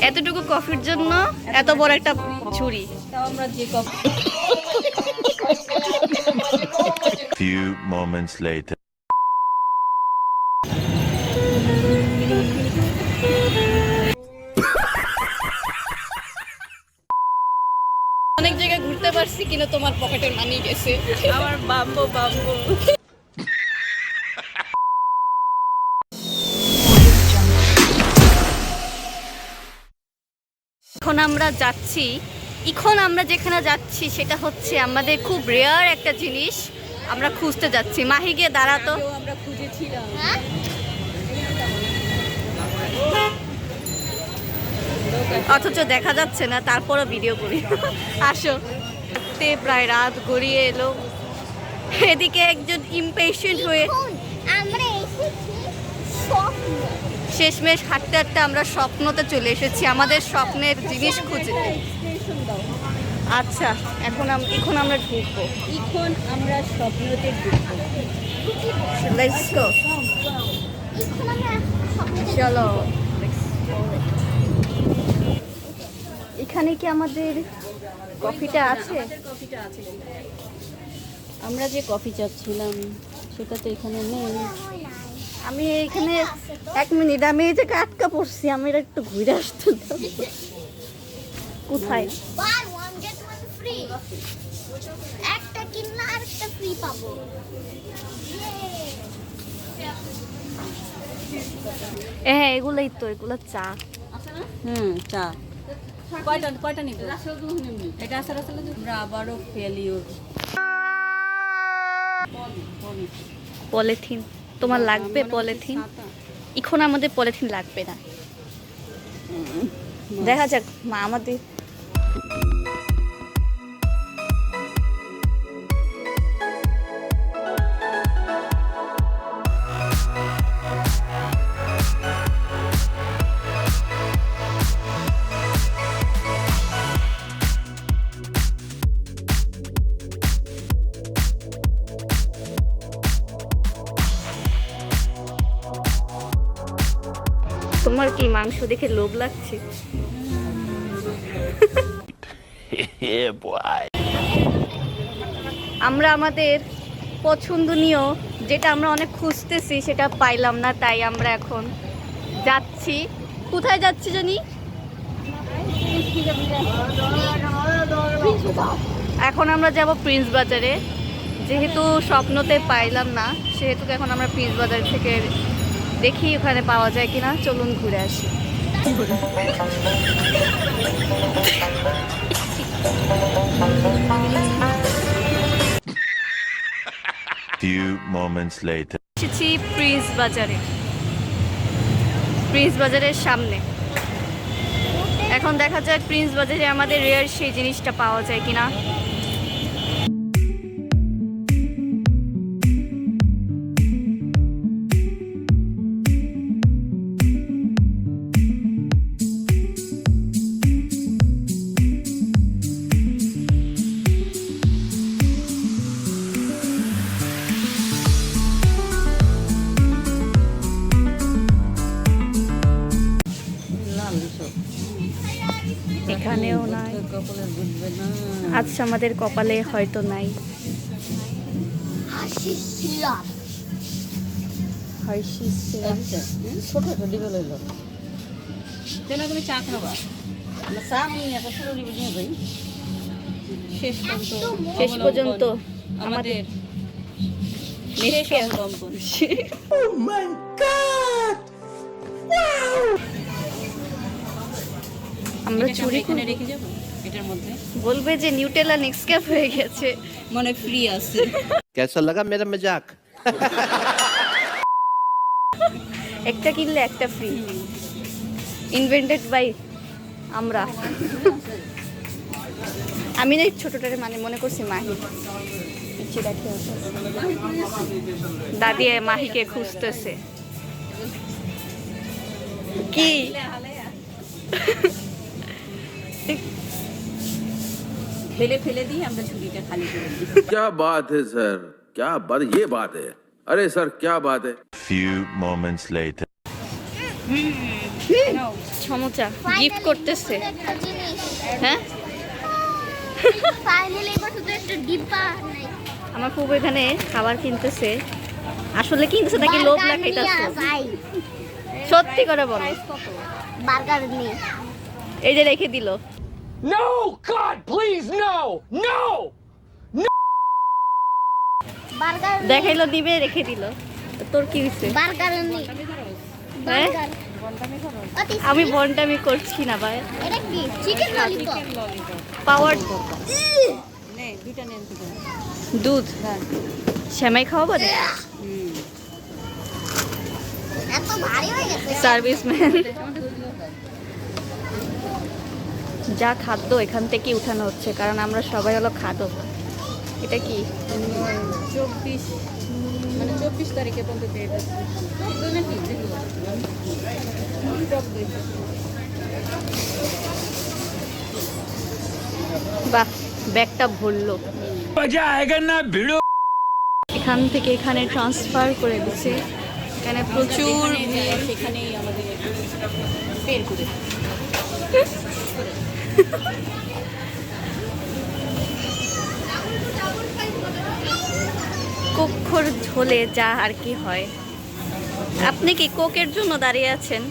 এতটুকু কফির জন্য এত বড় একটা Few moments later. অনেক জায়গায় ঘুরতে পারছি কিন্তু তোমার পকেটের মানি গেছে। আমার বাম্বো বাম্বো। আমরা যাচ্ছি এখন আমরা যেখানে যাচ্ছি সেটা হচ্ছে আমাদের খুব রেয়ার একটা জিনিস আমরা খুঁজতে যাচ্ছি। মাহি গিয়ে দাঁড়াতো আমরা খুঁজেছিলাম। অথচ দেখা যাচ্ছে না তারপরও ভিডিও করি। আসো। তে প্রায় রাত গড়িয়ে এলো। এদিকে একজন ইমপেশেন্ট হয়ে আমরা এসেছি শেষমেশ হাঁটতে হাঁটতে আমরা স্বপ্নতে চলে এসেছি আমাদের স্বপ্নের জিনিস খুঁজতে। আচ্ছা এখন এখন আমরা ঢুকবো। এখন আমরা স্বপ্নতে ঢুকবো। চলো। এখানে কি আমাদের কফিটা আছে আমাদের কফিটা আছে? আমরা যে কফি চাচ্ছিলাম সেটা তো এখানে নেই। আমি এইখানে এক মিনিট আমি এই যে আটকা পড়ছি আমি এটা একটু ঘুরে আসতে। কোথায়? একটা কিনলে আরেকটা ফ্রি পাবো। হ্যাঁ এগুলোই তো এগুলো চা। হুম চা। কয়টা কয়টা নিব? এটা আসলে আসলে আমরা আবারও ফেলিওর পলিথিন তোমার লাগবে পলিথিন? এখন আমাদের পলিথিন লাগবে না। দেখা যাক মা আমাদের তোমার কি মাংস দেখে লোভ লাগছে? আমরা আমাদের পছন্দনীয়, যেটা আমরা অনেক খুঁজতেছি, সেটা পাইলাম না, তাই আমরা এখন যাচ্ছি। কোথায় যাচ্ছি জানি? এখন আমরা যাব প্রিন্স বাজারে। যেহেতু স্বপ্নতে পাইলাম না, সেহেতু এখন আমরা প্রিন্স বাজার থেকে দেখি ওখানে পাওয়া যায় কিনা চলুন ঘুরে আসি। Few moments later. এসেছি প্রিন্স বাজারে। প্রিন্স বাজারের সামনে। এখন দেখা যাক প্রিন্স বাজারে আমাদের রেয়ার সেই জিনিসটা পাওয়া যায় কিনা। নাই কপালে বুঝবে না। আচ্ছা আমাদের কপালে হয়তো নাই। হাসি সিরাপ হার্শিস সিরাপ। ছোট ছোট ডিবে লইল তেনা তুমি চা খাবা? আমরা চা নিয়ে একটা ছোট নিয়ে যাই। শেষ পর্যন্ত। শেষ পর্যন্ত আমাদের আমরা চুরি করব। রেখে যাব? মিনিটের মধ্যে। বলবে যে নিউটেলা নেক্সক্যাপ হয়ে গেছে। মনে ফ্রি আছে। কেসা লাগা মেরা মজাক? একটা কিনলে একটা ফ্রি ইনভেন্টেড বাই আমরা। আমি না ছোটটারে মানে মনে করছি মাহি। দাদি মাহিকে খুঁজতেছে। কি? ফেলে ফেলে দিয়ে আমরা ঝুড়িটা খালি করে দিই क्या बात है सर क्या बात ये बात है अरे सर क्या बात है Few moments later. নাও, সমোচা গিফট করতেছে একটা জিনিস হ্যাঁ ফাইনালি এবার শুধু একটা ডিব্বা নাই আমার খুব এখানে খাবার কিনতেছে আসলে কিনতেছে নাকি লোভ বার্গার লাগাইতেছে নিয়ে যাই সত্যি করে বলো বার্গার নিয়ে এই যে রেখে দিল No! God, please, no! No! Burger দেখাইলো দিবে রেখে দিল। তোর কি হয়েছে বার্গার হ্যাঁ? বার্গার অতি আমি বনটামি করছি না ভাই। এটা কি? চিকেন ললিপপ পাওয়ার নে দুইটা নেন দুধ? হ্যাঁ। শ্যামাই খাওয়াবো এত ভারী হয়ে গেছে। সার্ভিসম্যান যা খাদ্য এখান থেকেই উঠানো হচ্ছে কারণ আমরা সবাই হলো খাদ্য এটা কি? চব্বিশ মানে চব্বিশ তারিখে পর্যন্ত বাহ ব্যাগটা ভরলো। এখান থেকে এখানে ট্রান্সফার করে দিছে এখানে প্রচুর সেখানেই আমাদের কক্ষর ঝোলে যা আর কি হয়। আপনি কি কোকের জন্য দাঁড়িয়ে আছেন?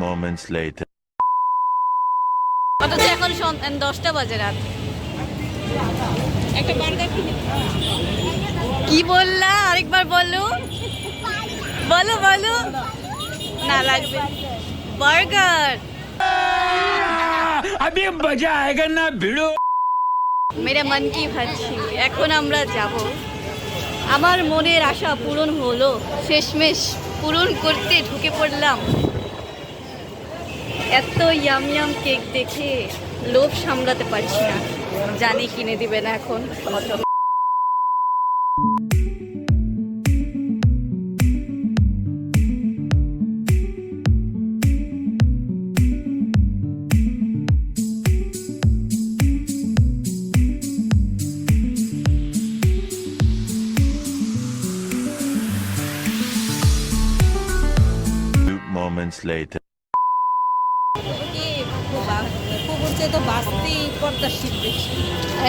Moments later. অথচ এখন সন- দশটা বাজে রাত। একটা বার্গার কি বললা? আরেকবার বলো বলো বলো। না লাগবে বার্গার আমি না ভিড়ো মেরে মন কি এখন আমরা যাব আমার মনের আশা পূরণ হলো শেষমেশ পূরণ করতে ঢুকে পড়লাম এত ইয়াম ইয়াম কেক দেখে লোভ সামলাতে পারছি না জানি কিনে দিবেন এখন অত moments later. কি কুকুর চেয়ে তো বাঁচতেই পর্দা শীত বেশি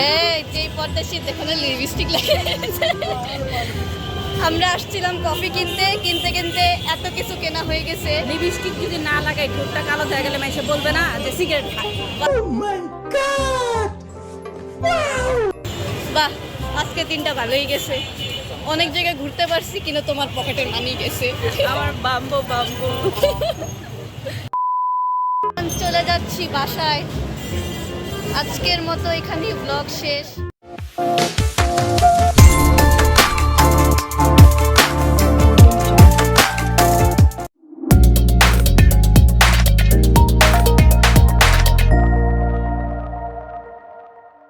এই যে পর্দা শীত এখানে লিপস্টিক লাগে। আমরা আসছিলাম কফি কিনতে কিনতে কিনতে এত কিছু কেনা হয়ে গেছে। লিপস্টিক যদি না লাগাই ঠোঁটটা কালো হয়ে গেলে মাইসে বলবে না যে সিগারেট খায়। বাহ আজকে দিনটা ভালোই গেছে। অনেক জায়গায় ঘুরতে পারছি কিন্তু তোমার পকেটে মানি গেছে। আমার বাম্বো বাম্বো। চলে যাচ্ছি বাসায়। আজকের মতো এখানেই ব্লগ শেষ।